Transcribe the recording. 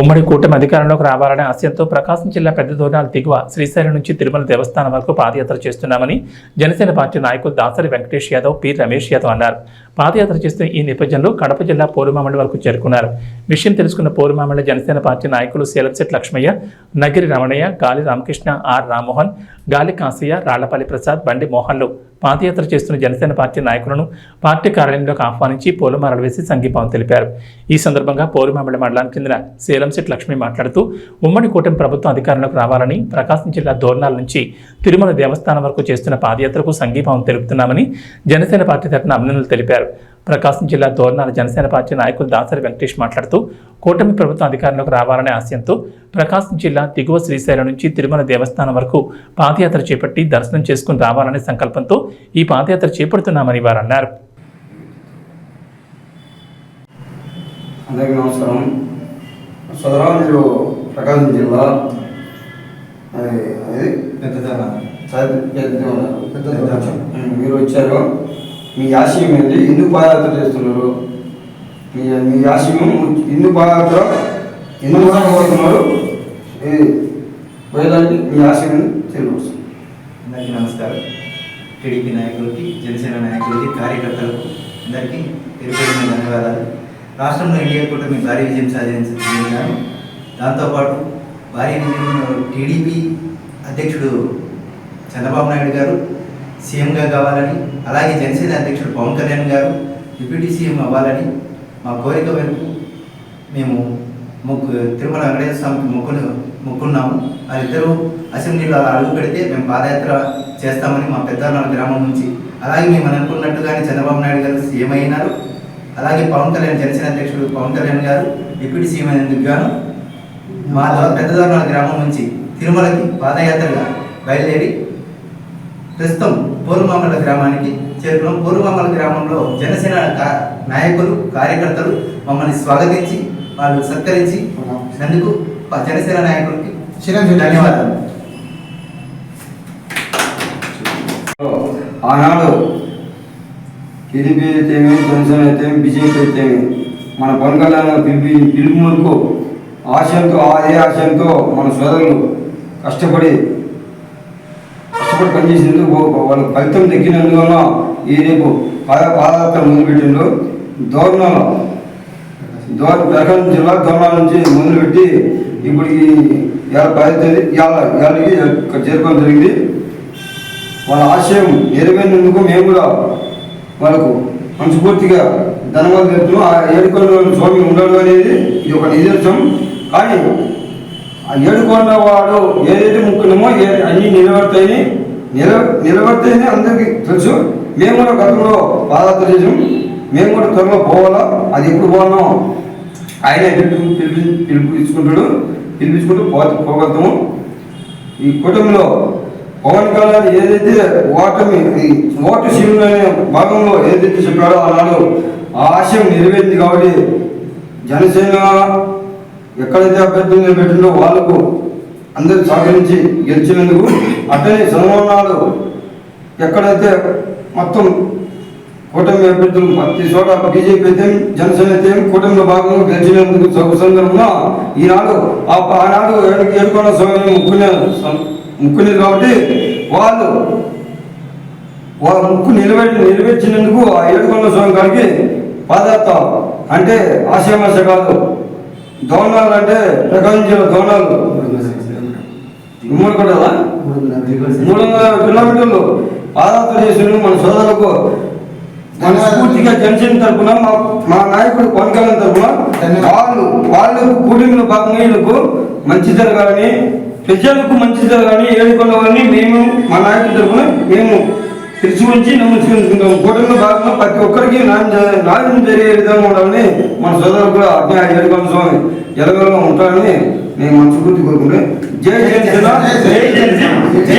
ఉమ్మడి కూటమి అధికారంలోకి రావాలనే ఆశయంతో ప్రకాశం జిల్లా పెద్ద దూరాల దిగువ శ్రీశైలం నుంచి తిరుమల దేవస్థానం వరకు పాదయాత్ర చేస్తున్నామని జనసేన పార్టీ నాయకులు దాసరి వెంకటేష్ యాదవ్ పి రమేష్ యాదవ్ అన్నారు. పాదయాత్ర చేస్తున్న ఈ నేపథ్యంలో కడప జిల్లా పోరుమామిడి వరకు చేరుకున్నారు. విషయం తెలుసుకున్న పోరుమామిడి జనసేన పార్టీ నాయకులు శీలంశెట్ లక్ష్మయ్య నగిరి రమణయ్య గాలి రామకృష్ణ ఆర్ రామ్మోహన్ గాలి కాసయ్య రాళ్ళపల్లి ప్రసాద్ బండి మోహన్లు పాదయాత్ర చేస్తున్న జనసేన పార్టీ నాయకులను పార్టీ కార్యాలయంలోకి ఆహ్వానించి పూలమాలలు వేసి సంఘీభావం తెలిపారు. ఈ సందర్భంగా పోరుమామిడి మండలానికి చెందిన శీలంశెట్ లక్ష్మి మాట్లాడుతూ ఉమ్మడి కూటమి ప్రభుత్వం అధికారంలోకి రావాలని ప్రకాశం జిల్లా దోర్నాల నుంచి తిరుమల దేవస్థానం వరకు చేస్తున్న పాదయాత్రకు సంఘీభావం తెలుపుతున్నామని జనసేన పార్టీ తరఫున అభినందనలు తెలిపారు. ప్రకాశం జిల్లా దోర్నాల జనసేన పార్టీ నాయకులు దాసరి వెంకటేష్ మాట్లాడుతూ కూటమి ప్రభుత్వం అధికారంలోకి రావాలనే ఆశయంతో ప్రకాశం జిల్లా దిగువ శ్రీశైలం నుంచి తిరుమల దేవస్థానం వరకు పాదయాత్ర చేపట్టి దర్శనం చేసుకుని రావాలనే సంకల్పంతో ఈ పాదయాత్ర చేపడుతున్నామని వారు అన్నారు అందరికీ నమస్కారం సోదరా మీరు ప్రకాశం జిల్లా మీరు వచ్చారు మీ ఆశయం ఏంటి? ఎందుకు పాదయాత్ర చేస్తున్నారు? మీ మీ ఆశయం ఎందుకు పాదయాత్ర? ఎందుకు పోతున్నారు పోయేదానికి మీ ఆశయం ఏంటి? తెలియవచ్చు అందరికీ నమస్కారం. టీడీపీ నాయకులకి జనసేన నాయకులకి కార్యకర్తలకు అందరికీ పేరుపేరున ధన్యవాదాలు. రాష్ట్రంలో ఇండియా కూటమి భారీ విజయం సాధించాను దాంతోపాటు భారీ విజయం టీడీపీ అధ్యక్షుడు చంద్రబాబు నాయుడు గారు సీఎంగా కావాలని అలాగే జనసేన అధ్యక్షుడు పవన్ కళ్యాణ్ గారు డిప్యూటీ సీఎం అవ్వాలని మా కోరిక మేరకు మేము మొక్కు తిరుమల వెంకటేశ్వర స్వామికి మొక్కును మొక్కున్నాము. వాళ్ళిద్దరూ అసెంబ్లీలో అలా అడుగు పెడితే మేము పాదయాత్ర చేస్తామని మా పెద్దనాల గ్రామం నుంచి అలాగే మేము అనుకున్నట్టుగానే చంద్రబాబు నాయుడు గారు సీఎం అయినారు. అలాగే పవన్ కళ్యాణ్ జనసేన అధ్యక్షుడు పవన్ కళ్యాణ్ గారు డిప్యూటీ సీఎం అయినందుకు గాను మా పెద్దదోర్నాల గ్రామం నుంచి తిరుమలకి పాదయాత్రగా బయలుదేరి ప్రస్తుతం పూర్వమామల గ్రామానికి చేరుకున్నాం. పూర్వమామల గ్రామంలో జనసేన నాయకులు కార్యకర్తలు మమ్మల్ని స్వాగతించి వాళ్ళు సత్కరించి నందుకు ప- జనసేన నాయకులకి ధన్యవాదాలు. ఆనాడు టీడీపీ అయితేమి జనసేన అయితేమి బీజేపీ అయితేమి మన పవన్ కళ్యాణ్ పిలిపి పిలుపు మేరకు ఆశయంతో అదే ఆశయంతో మన సోదరులు కష్టపడి కష్టపడి పనిచేసినందుకు వాళ్ళ ఫలితం దక్కినందువల్ల ఈ రేపు పాద పాదయాత్ర మొదలుపెట్టిండ్రు. దోర్నాల దోర్ ప్రకాశం జిల్లా దోర్నాల నుంచి మొదలుపెట్టి ఇప్పుడు ఈ ఇవాళ పది ఇవాళకి చేరుకోవడం జరిగింది. వాళ్ళ ఆశయం నెరవేరినందుకు మేము కూడా వాళ్ళకు మనస్ఫూర్తిగా ధన్యవాదాలు చెప్తున్నాం ఆ ఏడుకొండ స్వామి ఉండడు అనేది ఇది ఒక నిదర్శనం. కానీ ఆ ఏడుకొండ వాడు ఏదైతే ముక్కున్నామో ఏ నిలబడతాయని నిల నిలబడతాయని అందరికీ తెలుసు. మేము కూడా గతంలో పాదయాత్ర చేసాం మేము కూడా త్వరలో పోవాలా? అది ఎప్పుడు పోవాలో ఆయన పిలుపు పిలిపి పిలుపు తీసుకుంటాడు పిలిపించుకుంటూ పో పోగలుగుతాము. ఈ కుటుంబంలో పవన్ కళ్యాణ్ ఏదైతే ఓటమి ఈ ఓటు శివుడు అనే భాగంలో ఏదైతే చెప్పాడో ఆనాడు ఆ ఆశయం నెరవేరింది కాబట్టి జనసేన ఎక్కడైతే అభ్యర్థులు నిలబెట్టిందో వాళ్ళకు అందరూ సహకరించి గెలిచినందుకు అట్టనే సన్మానాలు ఎక్కడైతే మొత్తం కూటమి అభ్యర్థులు ప్రతి చోట బీజేపీ అయితే జనసేన అయితే కూటమిలో భాగంగా గెలిచినందుకు శుభ సందర్భంగా ఈనాడు ఆ ఆనాడు ఏడు- ఏడుకొండ స్వామిని ముక్కునే ముక్కునేది కాబట్టి వాళ్ళు వాళ్ళ ముక్కు నిలబెట్టి నెరవేర్చినందుకు ఆ ఏడుకొండ స్వామి గారికి పాదయాత్ర అంటే ఆశయమాశ కాదు. దోణాలు అంటే ప్రకాశం దోణాలు. దోనాలు కూడా మూడు వందల కిలోమీటర్లు పాదయాత్ర చేసిన మన సోదరులకు మనస్ఫూర్తిగా జనసేన తరపున మా మా నాయకుడు పవన్ కళ్యాణ్ తరపున వాళ్ళు వాళ్ళు కూటమిలో భాగంగా వీళ్ళకు మంచి జరగాలని ప్రజలకు మంచి జరగాలని ఏడుకోవాలని మేము మా నాయకుడి తరపున మేము తెలిసి ఉంచి నమ్ముకుంటున్నాం కూటమిలో భాగంగా ప్రతి ఒక్కరికి న్యాయం జ- జరిగే విధంగా ఉండాలని మన సోదరులు కూడా అజ్ఞా ఏడుకొండ స్వామి ఎలగలలో ఉంటారని నేను మంచి మనస్ఫూర్తి కోరుకుంటే జై జనసేన జై జనసేన జై